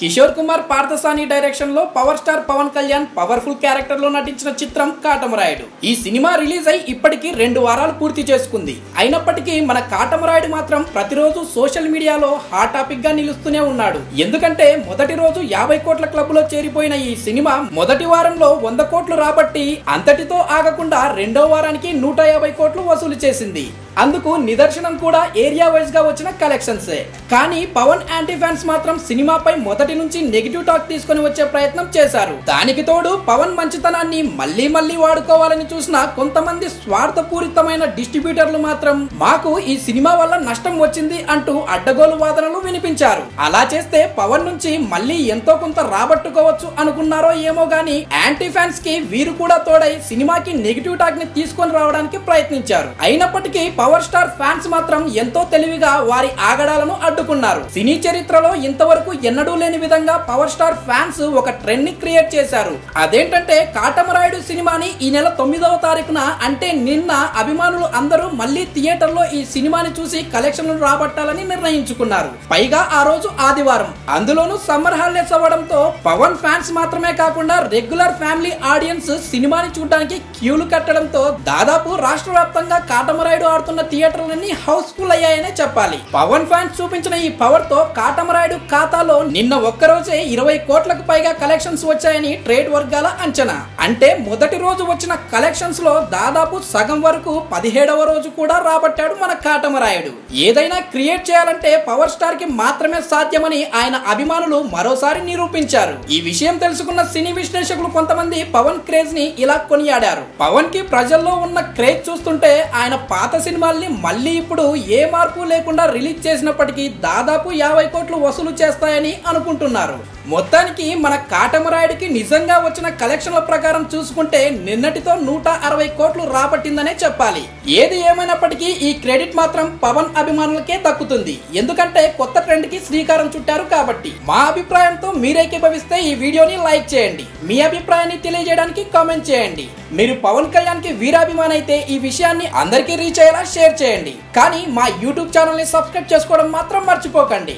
కిషోర్ కుమార్ పార్థసాని డైరెక్షన్లో power star Pawan Kalyan powerful క్యారెక్టర్లో నటించిన చిత్రం కాటమరాయుడు. ఈ సినిమా రిలీజ్ అయి ఇప్పటికీ రెండు వారాలు పూర్తి చేసుకుంది. అయినప్పటికీ మన కాటమరాయుడు మాత్రం ప్రతిరోజు సోషల్ మీడియాలో హాట్ టాపిక్గా నిలుస్తూనే ఉన్నాడు. ఎందుకంటే మొదటి రోజు యాభై కోట్ల క్లబ్లో చేరిపోయిన ఈ సినిమా మొదటి వారంలో వంద కోట్లు రాబట్టి అంతటితో ఆగకుండా రెండో వారానికి నూట యాభై కోట్లు వసూలు చేసింది. అందుకు నిదర్శనం కూడా ఏరియా వైజ్గా వచ్చిన కలెక్షన్స్. కానీ పవన్ యాంటీ ఫ్యాన్స్ మాత్రం సినిమాపై మొదటి నుంచి నెగిటివ్ టాక్ తీసుకొని వచ్చే ప్రయత్నం చేశారు. దానికి తోడు పవన్ మంచితనాన్ని మళ్ళీ మళ్ళీ వాడుకోవాలని చూసిన కొంతమంది స్వార్థపూరితమైన డిస్ట్రిబ్యూటర్లు మాత్రం మాకు ఈ సినిమా వల్ల నష్టం వచ్చింది అంటూ అడ్డగోలు వాదనలు వినిపించారు. అలా చేస్తే పవన్ నుంచి మళ్ళీ ఎంతో కొంత రాబట్టుకోవచ్చు అనుకున్నారో ఏమో గానీ యాంటీ ఫ్యాన్స్కి వీరు కూడా తోడై సినిమాకి నెగిటివ్ టాక్ని తీసుకొని రావడానికి ప్రయత్నించారు. అయినప్పటికీ పవర్ స్టార్ ఫ్యాన్స్ మాత్రం ఎంతో తెలివిగా వారి ఆగడాలను అడ్డుకున్నారు. సినీ చరిత్రలో ఇంతవరకు ఎన్నడూ లేని విధంగా పవర్ స్టార్ ఫ్యాన్స్ ఒక ట్రెండ్ని క్రియేట్ చేశారు. అదేంటంటే కాటమరాయుడు సినిమాని ఈ నెల తొమ్మిదవ తారీఖున అంటే నిన్న అభిమానులు అందరూ మళ్ళీ థియేటర్లో ఈ సినిమాని చూసి కలెక్షన్లు రాబట్టాలని నిర్ణయించుకున్నారు. పైగా ఆ రోజు ఆదివారం. అందులోనూ సమ్మర్ హాలిడేస్ అవ్వడంతో పవన్ ఫ్యాన్స్ మాత్రమే కాకుండా రెగ్యులర్ ఫ్యామిలీ ఆడియన్స్ సినిమాని చూడడానికి క్యూలు కట్టడంతో దాదాపు రాష్ట్ర వ్యాప్తంగా కాటమరాయుడు ఆడుతున్న థియేటర్లన్నీ హౌస్ఫుల్ అయ్యాయనే చెప్పాలి. పవన్ ఫ్యాన్స్ చూపించిన ఈ పవర్తో కాటమరాయుడు ఖాతాలో నిన్న ఒక్కరోజే ఇరవై కోట్లకు పైగా కలెక్షన్స్ వచ్చాయని ట్రేడ్ వర్గాల అంచనా. అంటే మొదటి రోజు వచ్చిన కలెక్షన్స్లో దాదాపు సగం వరకు పదిహేడవ రోజు కూడా రాబట్టాడు మన కాటమరాయుడు. ఏదైనా క్రియేట్ చేయాలంటే పవర్ స్టార్కి మాత్రమే సాధ్యమని ఆయన అభిమానులు మరోసారి నిరూపించారు. ఈ విషయం తెలుసుకున్న సినీ విశ్లేషకులు కొంతమంది పవన్ క్రేజ్ని ఇలా కొనియాడారు. పవన్కి ప్రజల్లో ఉన్న క్రేజ్ చూస్తుంటే ఆయన పాత సినిమాల్ని మళ్ళీ ఇప్పుడు ఏ మార్పు లేకుండా రిలీజ్ చేసినప్పటికీ దాదాపు యాభై కోట్లు వసూలు చేస్తాయని అనుకుంటున్నారు. మొత్తానికి మన కాటమరాయుడికి నిజంగా వచ్చిన కలెక్షన్ల ప్రకారం చూసుకుంటే నిన్నటితో నూట అరవై కోట్లు రాబట్టిందనే చెప్పాలి. ఏది ఏమైనప్పటికీ ఈ క్రెడిట్ మాత్రం పవన్ అభిమానులకే దక్కుతుంది. ఎందుకంటే కొత్త ట్రెండ్కి శ్రీకారం చుట్టారు కాబట్టి. మా అభిప్రాయంతో మీరేకీభవిస్తే ఈ వీడియోని లైక్ చేయండి. మీ అభిప్రాయాన్ని తెలియజేయడానికి కామెంట్ చేయండి. మీరు పవన్ కళ్యాణ్కి వీరాభిమాన్ అయితే ఈ విషయాన్ని అందరికీ రీచ్ అయ్యేలా షేర్ చేయండి. కానీ మా యూట్యూబ్ ఛానల్ని సబ్స్క్రైబ్ చేసుకోవడం మాత్రం మర్చిపోకండి.